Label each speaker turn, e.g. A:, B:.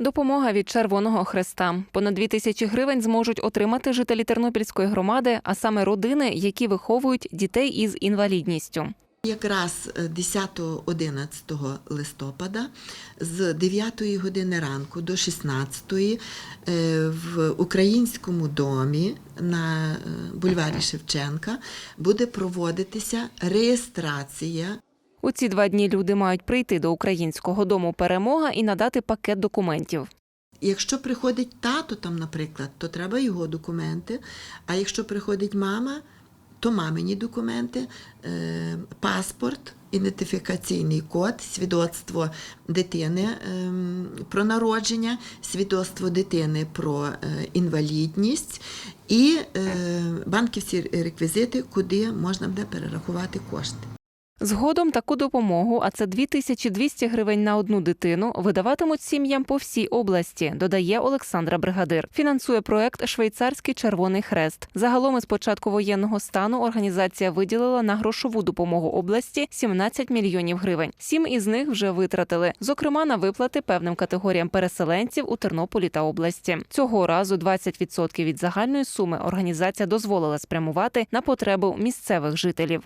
A: Допомога від Червоного Хреста. Понад дві тисячі гривень зможуть отримати жителі Тернопільської громади, а саме родини, які виховують дітей із інвалідністю.
B: Якраз е, 10-11 листопада з 9 години ранку до 16 е, в українському домі на е, бульварі Шевченка буде проводитися реєстрація
A: У ці два дні люди мають прийти до українського дому перемога і надати пакет документів.
B: Якщо приходить тато, там, наприклад, то треба його документи. А якщо приходить мама, то мамині документи, е, паспорт, ідентифікаційний код, свідоцтво дитини е, про народження, свідоцтво дитини про е, інвалідність і е, банківські реквізити, куди можна буде перерахувати кошти.
A: Згодом таку допомогу, а це 2200 гривень на одну дитину, видаватимуть сім'ям по всій області, додає Олександра Бригадир. Фінансує проект Швейцарський Червоний Хрест. Загалом із початку воєнного стану організація виділила на грошову допомогу області 17 мільйонів гривень. Сім із них вже витратили, зокрема на виплати певним категоріям переселенців у Тернополі та області. Цього разу 20% від загальної суми організація дозволила спрямувати на потребу місцевих жителів.